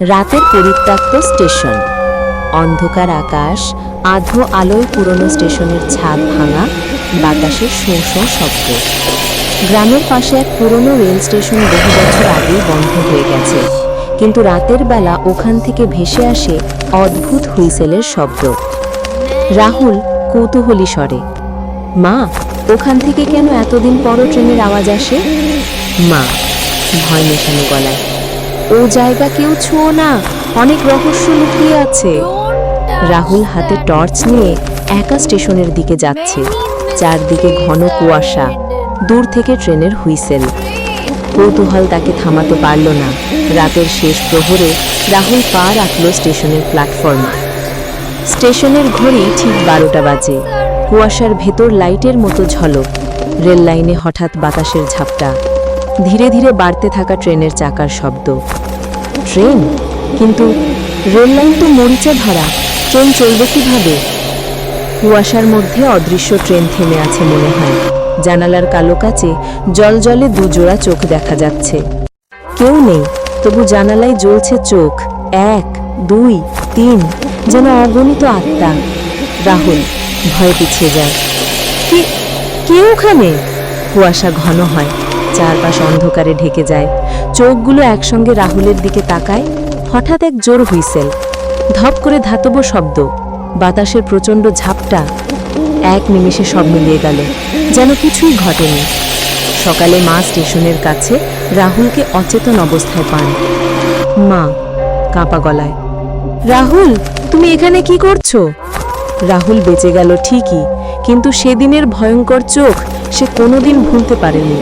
রাতের পরিত্যক্ত স্টেশন। অন্ধকার আকাশ, আধো আলোয় পুরনো স্টেশনের ছাদ ভাঙা, বাতাসের শোঁ শোঁ শব্দ। গ্রামের পাশে এক পুরনো রেল স্টেশন বহু বছর আগেই বন্ধ হয়ে গেছে। কিন্তু রাতের বেলা ওখান থেকে ভেসে আসে অদ্ভুত হুইসেলের শব্দ। রাহুল কৌতূহলী স্বরে, মা, ওখান থেকে কেন এতদিন পরও ট্রেনের আওয়াজ আসে? মা, ভয় মেশানো গলায় ও জায়গা কেউ ছুঁয়ো না, অনেক রহস্য লুকিয়ে আছে। রাহুল হাতে টর্চ নিয়ে একা স্টেশনের দিকে যাচ্ছে। চারদিকে ঘন কুয়াশা, দূর থেকে ট্রেনের হুইসেল। কৌতূহল তাকে থামাতে পারল না। রাতের শেষ প্রহরে রাহুল পা রাখল স্টেশনের প্ল্যাটফর্মে। স্টেশনের ঘড়ি ঠিক বারোটা বাজে। কুয়াশার ভেতর লাইটের মতো ঝলক। রেল লাইনে হঠাৎ বাতাসের ঝাপটা। ধীরে ধীরে বাড়তে থাকা ট্রেনের চাকার শব্দ। ট্রেন। কিন্তু রেল লাইন তো মরিচা ধরা, ট্রেন চলবে কীভাবে? কুয়াশার মধ্যে অদৃশ্য ট্রেন থেমে আছে মনে হয়। জানালার কালো কাচে জল জলে দুজোড়া চোখ দেখা যাচ্ছে। কেউ নেই, তবু জানালায় জ্বলছে চোখ। এক, দুই, তিন, যেন অগণিত আত্মা। রাহুল, ভয়ে পিছিয়ে যায়। কি, কে ওখানে? কুয়াশা ঘন হয়। চারপাশ অন্ধকারে ঢেকে যায়। চোখগুলো একসঙ্গে রাহুলের দিকে তাকায়। হঠাৎ এক জোর হুইসেল। ধপ করে ধাতব শব্দ। বাতাসের প্রচণ্ড ঝাপটা এক নিমেষে সব মিলিয়ে গেল। যেন কিছুই ঘটেনি। সকালে মা স্টেশনের কাছে রাহুলকে অচেতন অবস্থায় পান। মা, কাঁপা গলায়, রাহুল, তুমি এখানে কি করছ? রাহুল বেঁচে গেল ঠিকই, কিন্তু সেদিনের ভয়ঙ্কর চোখ সে কোনোদিন ভুলতে পারেনি।